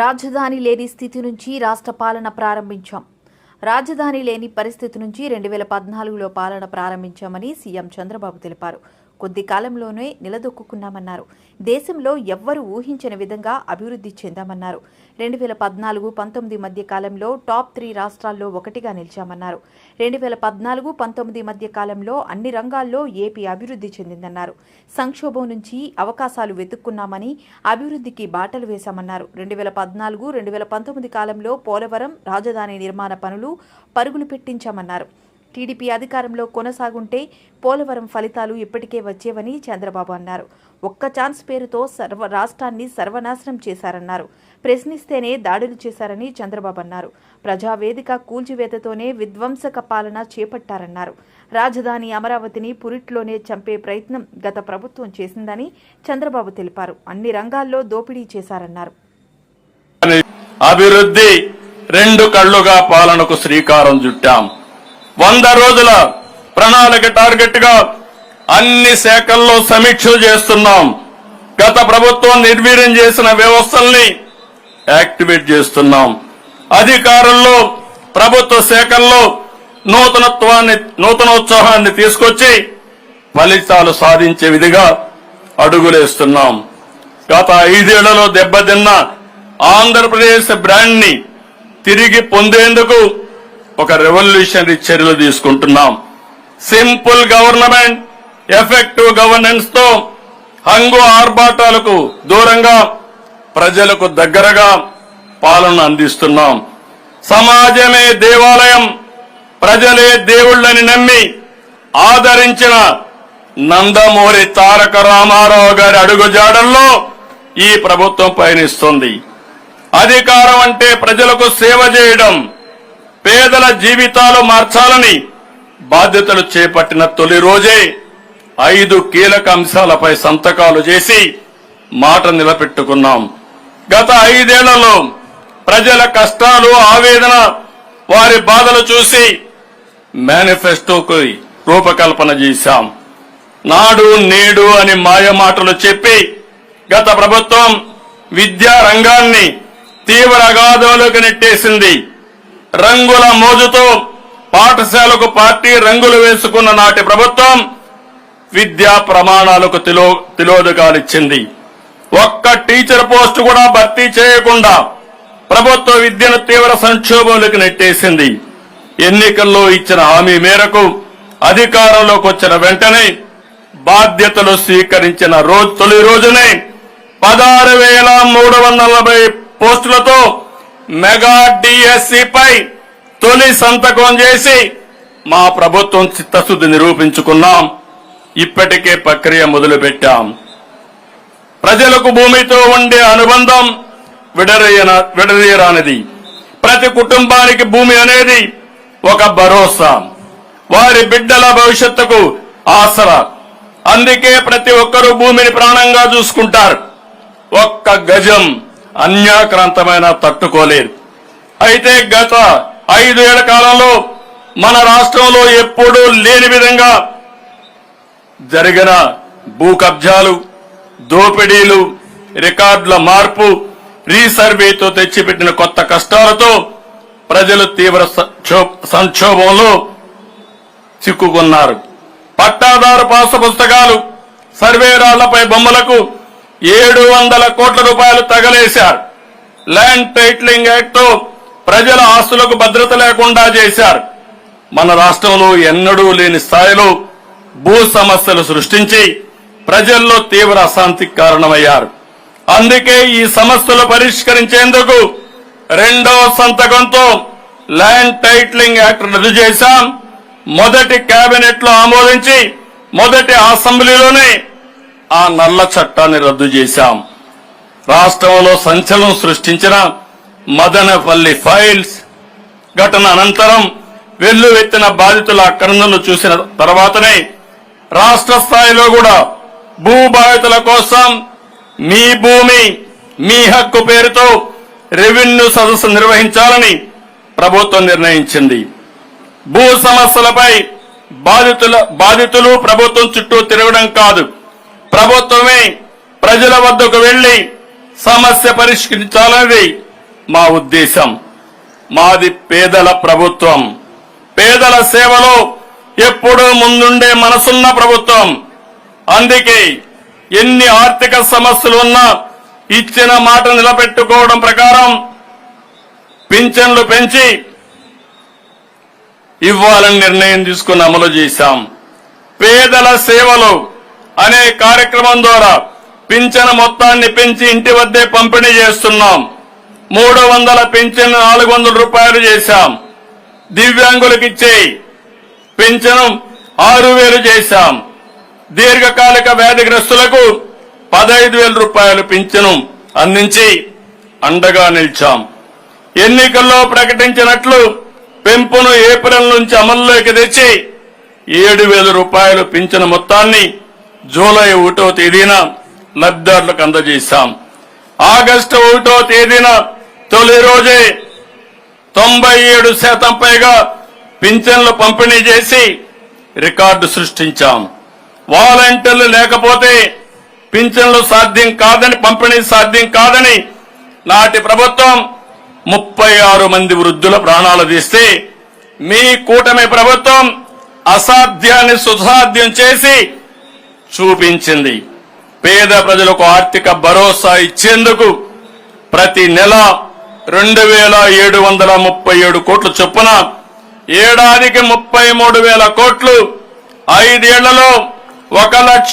రాజధాని లేని స్థితి నుంచి రాష్ట్ర పాలన ప్రారంభించాం. రాజధాని లేని పరిస్థితి నుంచి రెండు వేల పద్నాలుగులో పాలన ప్రారంభించామని సీఎం చంద్రబాబు తెలిపారు. కొద్ది కాలంలోనే నిలదొక్కున్నామన్నారు దేశంలో ఎవ్వరూ ఊహించని విధంగా అభివృద్ధి చెందామన్నారు. రెండు వేల పద్నాలుగు పంతొమ్మిది మధ్య కాలంలో టాప్ త్రీ రాష్ట్రాల్లో ఒకటిగా నిలిచామన్నారు. రెండు వేల పద్నాలుగు పంతొమ్మిది మధ్య కాలంలో అన్ని రంగాల్లో ఏపీ అభివృద్ధి చెందిందన్నారు. సంక్షోభం నుంచి అవకాశాలు వెతుక్కున్నామని అభివృద్ధికి బాటలు వేశామన్నారు. రెండు వేల పద్నాలుగు రెండు వేల పంతొమ్మిది కాలంలో పోలవరం రాజధాని నిర్మాణ పనులు పరుగులు పెట్టించామన్నారు. టీడీపీ అధికారంలో కొనసాగుంటే పోలవరం ఫలితాలు ఇప్పటికే వచ్చేవని చంద్రబాబు అన్నారు. ఒక్క ఛాన్స్ పేరుతో సర్వ రాష్ట్రాన్ని సర్వనాశనం చేశారన్నారు. ప్రశ్నిస్తేనే దాడులు చేశారని చంద్రబాబు అన్నారు. ప్రజావేదిక కూల్చివేతతోనే విధ్వంసక పాలన చేపట్టారన్నారు. రాజధాని అమరావతిని పురిట్లోనే చంపే ప్రయత్నం గత ప్రభుత్వం చేసిందని చంద్రబాబు తెలిపారు. అన్ని రంగాల్లో దోపిడీ చేశారన్నారు. అభివృద్ధి రెండు కళ్ళుగా పాలనకు శ్రీకారం చుట్టాం. వంద రోజుల ప్రణాళిక టార్గెట్గా అన్ని శాఖల్లో సమీక్ష చేస్తున్నాం. గత ప్రభుత్వం నిర్వీర్యం చేసిన వ్యవస్థల్ని యాక్టివేట్ చేస్తున్నాం. అధికారంలో ప్రభుత్వ శాఖల్లో నూతనత్వాన్ని నూతనోత్సాహాన్ని తీసుకొచ్చి ఫలితాలు సాధించే విధిగా అడుగులేస్తున్నాం. గత ఐదేళ్ళలో దెబ్బతిన్న ఆంధ్రప్రదేశ్ బ్రాండ్ని తిరిగి పొందేందుకు ఒక రెవల్యూషనరీ చర్యలు తీసుకుంటున్నాం. సింపుల్ గవర్నమెంట్ ఎఫెక్టివ్ గవర్నెన్స్తో హంగు ఆర్భాటాలకు దూరంగా ప్రజలకు దగ్గరగా పాలన అందిస్తున్నాం. సమాజమే దేవాలయం ప్రజలే దేవుళ్ళని నమ్మి ఆదరించిన నందమూరి తారక రామారావు గారి అడుగుజాడల్లో ఈ ప్రభుత్వం పయనిస్తుంది. అధికారం అంటే ప్రజలకు సేవ చేయడం పేదల జీవితాలు మార్చాలని బాధ్యతలు చేపట్టిన తొలి రోజే ఐదు కీలక అంశాలపై సంతకాలు చేసి మాట నిలబెట్టుకున్నాం. గత ఐదేళ్ళలో ప్రజల కష్టాలు ఆవేదన వారి బాధలు చూసి మేనిఫెస్టోకు రూపకల్పన చేశాం. నాడు నేడు అని మాయ మాటలు చెప్పి గత ప్రభుత్వం విద్యా రంగాన్ని తీవ్ర అగాధంలోకి నెట్టేసింది. రంగుల మోజుతో పాఠశాలకు పార్టీ రంగులు వేసుకున్న నాటి ప్రభుత్వం విద్యా ప్రమాణాలకు తిలో తిలోదకాలిచ్చింది ఒక్క టీచర్ పోస్టు కూడా భర్తీ చేయకుండా ప్రభుత్వ విద్యను తీవ్ర సంక్షోభంలోకి నెట్టేసింది. ఎన్నికల్లో ఇచ్చిన హామీ మేరకు అధికారంలోకి వచ్చిన వెంటనే బాధ్యతలు స్వీకరించిన రోజు తొలి రోజునే పదహారు వేల మూడు వందల నలభై పోస్టులతో మెగా డిఎస్సిపై తొలి సంతకం చేసి మా ప్రభుత్వం చిత్తశుద్ధి నిరూపించుకున్నాం. ఇప్పటికే ప్రక్రియ మొదలుపెట్టాం. ప్రజలకు భూమితో ఉండే అనుబంధం విడదీయన విడదీయరానిది ప్రతి కుటుంబానికి భూమి అనేది ఒక భరోసా. వారి బిడ్డల భవిష్యత్తుకు ఆసరా. అందుకే ప్రతి ఒక్కరూ భూమిని ప్రాణంగా చూసుకుంటారు. ఒక్క గజం అన్యాక్రాంతమైన తట్టుకోలేదు. అయితే గత ఐదు ఏళ్ళ కాలంలో మన రాష్ట్రంలో ఎప్పుడూ లేని విధంగా జరిగిన భూ కబ్జాలు దోపిడీలు రికార్డుల మార్పు రీసర్వేతో తెచ్చిపెట్టిన కొత్త కష్టాలతో ప్రజలు తీవ్ర సంక్షో- సంక్షోభంలో చిక్కుకున్నారు. పట్టాదారు పాస పుస్తకాలు సర్వేరాళ్ళపై బొమ్మలకు ఏడు వందల కోట్ల రూపాయలు తగలేశారు. ల్యాండ్ టైట్లింగ్ యాక్ట్తో ప్రజల ఆస్తులకు భద్రత లేకుండా చేశారు. మన రాష్ట్రంలో ఎన్నడూ లేని స్థాయిలో భూ సమస్యలు సృష్టించి ప్రజల్లో తీవ్ర అశాంతికి కారణమయ్యారు. అందుకే ఈ సమస్యలు పరిష్కరించేందుకు రెండవ సంతకంతో ల్యాండ్ టైట్లింగ్ యాక్ట్ రద్దు చేశాం. మొదటి కేబినెట్లో ఆమోదించి మొదటి అసెంబ్లీలోనే ఆ నల్ల చట్టాన్ని రద్దు చేశాం. రాష్ట్రంలో సంచలనం సృష్టించిన మదనపల్లి ఫైల్స్ ఘటన అనంతరం వెల్లువెత్తిన బాధితుల అక్రమణలు చూసిన తర్వాతనే రాష్ట్ర స్థాయిలో కూడా భూ బాధితుల కోసం మీ భూమి మీ హక్కు పేరుతో రెవెన్యూ సదస్సు నిర్వహించాలని ప్రభుత్వం నిర్ణయించింది. భూ సమస్యలపై బాధితుల బాధితులు ప్రభుత్వం చుట్టూ తిరగడం కాదు. ప్రభుత్వమే ప్రజల వద్దకు వెళ్ళి సమస్య పరిష్కరించాలనేది మా ఉద్దేశం. మాది పేదల ప్రభుత్వం. పేదల సేవలో ఎప్పుడూ ముందుండే మనసున్న ప్రభుత్వం. అందుకే ఎన్ని ఆర్థిక సమస్యలు ఉన్నా ఇచ్చిన మాట నిలబెట్టుకోవడం ప్రకారం పింఛన్లు పెంచి ఇవ్వాలని నిర్ణయం తీసుకుని అమలు చేశాం. పేదల సేవలు అనే కార్యక్రమం ద్వారా పింఛన మొత్తాన్ని పెంచి ఇంటి వద్దే పంపిణీ చేస్తున్నాం. మూడు వందల పింఛన్ నాలుగు వందల రూపాయలు చేశాం. దివ్యాంగులకు ఇచ్చే పింఛను ఆరు వేలు చేశాం. దీర్ఘకాలిక వ్యాధిగ్రస్తులకు పదహైదు వేల రూపాయలు పింఛను అందించి అండగా నిలిచాం. ఎన్నికల్లో ప్రకటించినట్లు పెంపును ఏప్రిల్ నుంచి అమల్లోకి తెచ్చి ఏడు వేల రూపాయలు పింఛను మొత్తాన్ని జూలై ఒకటో తేదీన లబ్ధిదారులకు అందజేస్తాం. ఆగస్టు ఒకటో తేదీన తొలి రోజే తొంభై ఏడు శాతం పైగా పింఛన్లు పంపిణీ చేసి రికార్డు సృష్టించాం. వాలంటీర్లు లేకపోతే పింఛన్లు సాధ్యం కాదని పంపిణీ సాధ్యం కాదని నాటి ప్రభుత్వం ముప్పై ఆరు మంది వృద్ధుల ప్రాణాలు తీస్తే మీ కూటమి ప్రభుత్వం అసాధ్యాన్ని సుసాధ్యం చేసి చూపించింది. పేద ప్రజలకు ఆర్థిక భరోసా ఇచ్చేందుకు ప్రతి నెల రెండు వేల ఏడు వందల ముప్పై ఏడు కోట్లు చొప్పున ఏడాదికి ముప్పై మూడు వేల కోట్లు. ఐదేళ్ళలో ఒక లక్ష